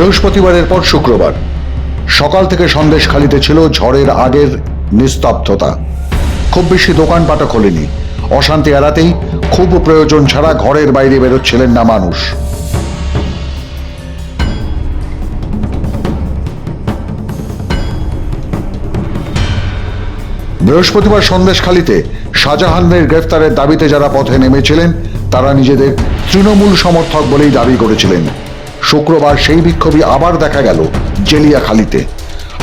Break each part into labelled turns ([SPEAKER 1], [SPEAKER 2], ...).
[SPEAKER 1] বৃহস্পতিবারের পর শুক্রবার। সকাল থেকে সন্দেশখালিতে ছিল ঝড়ের আগের নিস্তব্ধতা। খুব বেশি দোকানপাটা খোলেনি। অশান্তি এড়াতেই খুব প্রয়োজন ছাড়া ঘরের বাইরে বেরোচ্ছিলেন না মানুষ। বৃহস্পতিবার সন্দেশখালিতে শাহজাহানের গ্রেফতারের দাবিতে যারা পথে নেমেছিলেন, তারা নিজেদের তৃণমূল সমর্থক বলেই দাবি করেছিলেন। শুক্রবার সেই বিক্ষোভী আবার দেখা গেল জেলিয়াখালিতে।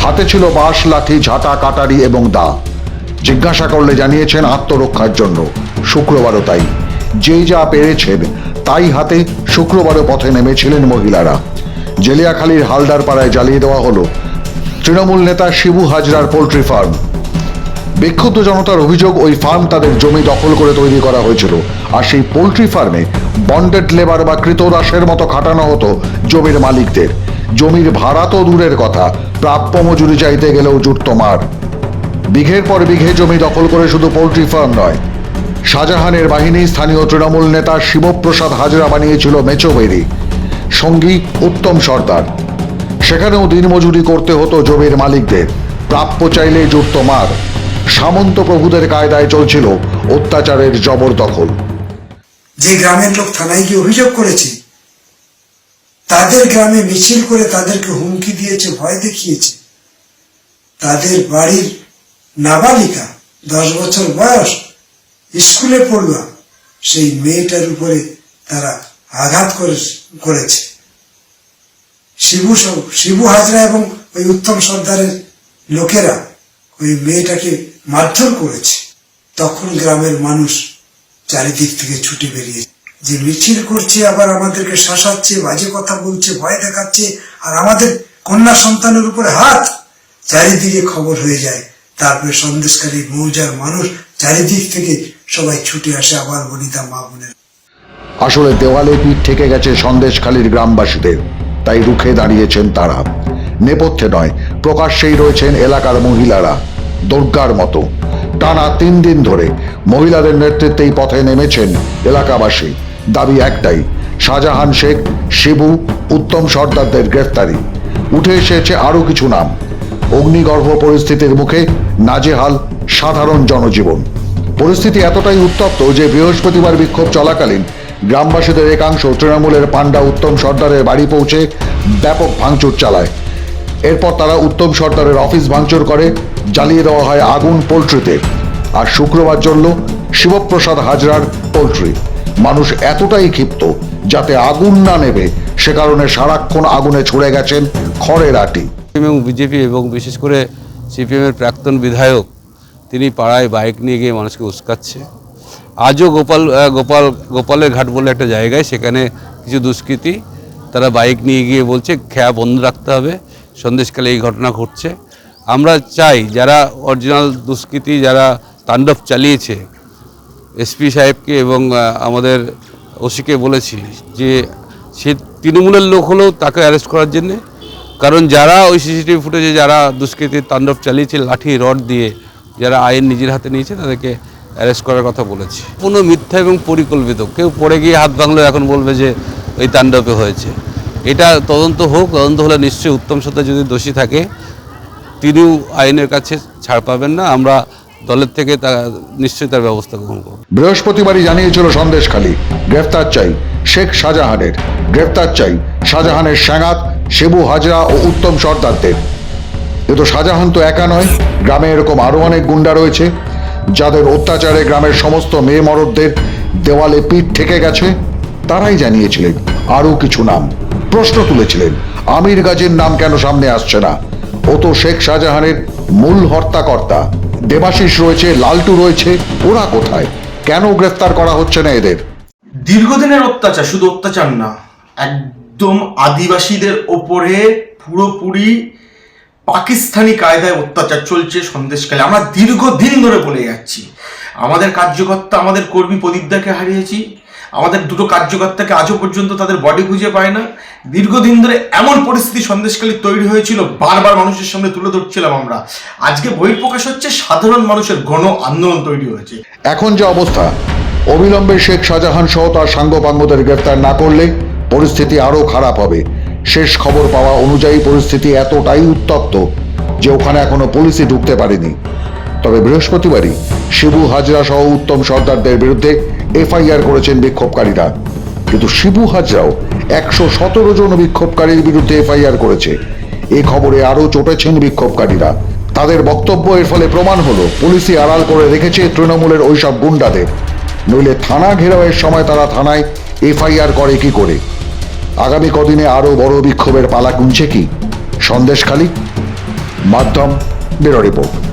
[SPEAKER 1] হাতে ছিল বাঁশ, লাঠি, ঝাঁটা, কাটারি এবং দা। জিজ্ঞাসা করলে জানিয়েছেন আত্মরক্ষার জন্য। শুক্রবারও তাই। যে যা পেরেছেন তাই হাতে শুক্রবারও পথে নেমেছিলেন মহিলারা। জেলিয়াখালীর হালদার পাড়ায় জ্বালিয়ে দেওয়া হলো। তৃণমূল নেতা শিবু হাজরার পোল্ট্রি ফার্ম। বিক্ষুব্ধ জনতার অভিযোগ ওই ফার্ম তাদের জমি দখল করে তৈরি করা হয়েছিল। আর সেই পোলট্রি ফার্মে বন্ডেড লেবার বা কৃতদাসের মতো খাটানো হতো জমির মালিকদের। জমির ভাড়া তো দূরের কথা, প্রাপ্য মজুরি চাইতে গেলেও জুটত মার। বিঘের পর বিঘে জমি দখল করে শুধু পোলট্রি ফার্ম নয়, শাহজাহানের বাহিনী স্থানীয় তৃণমূল নেতা শিবপ্রসাদ হাজরা বানিয়েছিল মেচোবেরি সঙ্গী উত্তম সর্দার। সেখানেও দিনমজুরি করতে হতো জমির মালিকদের, প্রাপ্য চাইলে জুটত মার। সামন্ত প্রভুদের কায়দায় চলছিল অত্যাচারের জবরদখল।
[SPEAKER 2] যে গ্রামের লোক থানায় গিয়ে অভিযোগ করেছে, তাদের গ্রামে মিছিল করে তাদেরকে হুমকি দিয়েছে, ভয় দেখিয়েছে। তাদের বাড়ির নাবালিকা, দশ বছর বয়স, স্কুলে পড়ুয়া, সেই মেয়েটার উপরে তারা আঘাত করে- করেছে। শিবু শিবু হাজরা এবং ওই উত্তম সর্দারের লোকেরা ওই মেয়েটাকে মারধর করেছে। তখন গ্রামের মানুষ চারিদিক থেকে ছুটে বেরিয়েছে। যে মিছিল করছে, আবার আমাদেরকে শাসাচ্ছে, বাজে কথা বলছে, ভয় দেখাচ্ছে, আর আমাদের কন্যা সন্তানের উপরে হাত। চারিদিকে খবর হয়ে যায়। তারপরে সন্দেশকারী মৌজার মানুষ চারিদিক থেকে সবাই ছুটে আসে, আবার বনিতা মা বোনের।
[SPEAKER 1] আসলে দেওয়ালে পিঠ থেকে গেছে সন্দেশখালীর গ্রামবাসীদের। তাই রুখে দাঁড়িয়েছেন তারা। নেপথ্যে নয়, প্রকাশ্যেই রয়েছেন এলাকার মহিলারা। দুর্গার মতো। টানা তিন দিন ধরে মহিলাদের নেতৃত্বেই পথে নেমেছেন এলাকাবাসী। দাবি একটাই, শাহজাহান শেখ, শিবু, উত্তম সর্দারদের গ্রেফতারি। উঠে এসেছে আরও কিছু নাম। অগ্নিগর্ভ পরিস্থিতির মুখে নাজেহাল সাধারণ জনজীবন। পরিস্থিতি এতটাই উত্তপ্ত যে বৃহস্পতিবার বিক্ষোভ চলাকালীন গ্রামবাসীদের একাংশ তৃণমূলের পাণ্ডা উত্তম সর্দারের বাড়ি পৌঁছে ব্যাপক ভাঙচুর চালায়। এরপর তারা উত্তম সর্দারের অফিস ভাঙচুর করে, জ্বালিয়ে দেওয়া হয় আগুন পোলট্রিতে। আর শুক্রবার জ্বলল শিবপ্রসাদ হাজরার পোলট্রি। মানুষ এতটাই ক্ষিপ্ত যাতে আগুন না নেবে, সে কারণে সারাক্ষণ আগুনে ছুড়ে গেছেন খড়ের আটি।
[SPEAKER 3] এবং বিজেপি এবং বিশেষ করে সিপিএমের প্রাক্তন বিধায়ক, তিনি পাড়ায় বাইক নিয়ে গিয়ে মানুষকে উস্কাচ্ছে। আজও গোপাল গোপাল, গোপালের ঘাট বলে একটা জায়গায়, সেখানে কিছু দুষ্কৃতী তারা বাইক নিয়ে গিয়ে বলছে, খেয়া বন্ধ রাখতে হবে। সন্দেশকালে এই ঘটনা ঘটছে। আমরা চাই যারা অরিজিনাল দুষ্কৃতী, যারা তাণ্ডব চালিয়েছে, এসপি সাহেবকে এবং আমাদের ওসিকে বলেছি যে সে তৃণমূলের লোক হলেও তাকে অ্যারেস্ট করার জন্যে। কারণ যারা ওই সিসিটিভি ফুটেজে যারা দুষ্কৃতির তাণ্ডব চালিয়েছে, লাঠি, রড দিয়ে যারা আইন নিজের হাতে নিয়েছে, তাদেরকে অ্যারেস্ট করার কথা বলেছি। কোনো মিথ্যা এবং পরিকল্পিত, কেউ পড়ে গিয়ে হাত ভাঙলে এখন বলবে যে ওই তাণ্ডবে হয়েছে। এটা তদন্ত হোক, তদন্ত হলে নিশ্চয়ই উত্তম সত্তা যদি দোষী থাকে, তিনিও আইনের কাছে ছাড় পাবেন না। আমরা দলের থেকে তা, নিশ্চয়ই তার ব্যবস্থা গ্রহণ করব।
[SPEAKER 1] বৃহস্পতিবারই জানিয়েছিল সন্দেশখালী গ্রেফতার চাই শেখ শাহজাহানের, গ্রেফতার চাই শাহজাহানের স্যাঙাত শিবু হাজরা ও উত্তম সর্দারদের। কিন্তু শাহজাহান তো একা নয়, গ্রামে এরকম আরও অনেক গুন্ডা রয়েছে, যাদের অত্যাচারে গ্রামের সমস্ত মেয়ে মরদদের দেওয়ালে পিঠ থেকে গেছে, তারাই জানিয়েছিলেন আরও কিছু নাম। প্রশ্ন তুলেছিলেন, আমির গাজীর নাম কেন সামনে আসছে না? ও তো শেখ শাহজাহানের মূল হর্তাকর্তা। দেবাশিস রয়েছে, লালটু রয়েছে, ওরা কোথায়? কেন গ্রেফতার করা হচ্ছে না এদের?
[SPEAKER 4] দীর্ঘদিনের অত্যাচার, শুধু অত্যাচার না, একদম আদিবাসীদের ওপরে পুরোপুরি পাকিস্তানি কায়দায় অত্যাচার চলছে সন্দেশকালে। আমরা দীর্ঘদিন ধরে বলে যাচ্ছি আমাদের কার্যকর্তা, আমাদের কর্মী প্রদীপদাকে হারিয়েছি। আমাদের দুটো কার্যকর্তাকে আজও পর্যন্ত তাদের বডি খুঁজে পায় না। দীর্ঘদিন ধরে এমন পরিস্থিতি সন্দেশকালী তৈরি হয়েছিল, বারবার মানুষের সামনে তুলে ধরছিলাম আমরা। আজকে বহিঃপ্রকাশ হচ্ছে, সাধারণ মানুষের গণ আন্দোলন তৈরি হয়েছে।
[SPEAKER 1] এখন যে অবস্থা, অবিলম্বে শেখ শাহজাহান সহ তার সাঙ্গপাঙ্গদের গ্রেফতার না করলে পরিস্থিতি আরও খারাপ হবে। শেষ খবর পাওয়া অনুযায়ী পরিস্থিতি এতটাই উত্তপ্ত যে ওখানে এখনও পুলিশই ঢুকতে পারেনি। তবে বৃহস্পতিবারই শিবু হাজরা সহ উত্তম সর্দারদের বিরুদ্ধে এফআইআর করেছেন বিক্ষোভকারীরা। কিন্তু শিবু হাজরাও একশো সতেরো জন বিক্ষোভকারীর বিরুদ্ধে এফআইআর করেছে। এ খবরে আরও চটেছেন বিক্ষোভকারীরা। তাদের বক্তব্য এর ফলে প্রমাণ হলো, পুলিশই আড়াল করে রেখেছে তৃণমূলের ওইসব গুন্ডাদের। নইলে থানা ঘেরাওয়ের সময় তারা থানায় এফআইআর করে কি করে? আগামী কদিনে আরও বড় বিক্ষোভের পালা গুনছে কি? সন্দেশখালী, মাধ্যম, ব্যুরো রিপোর্ট।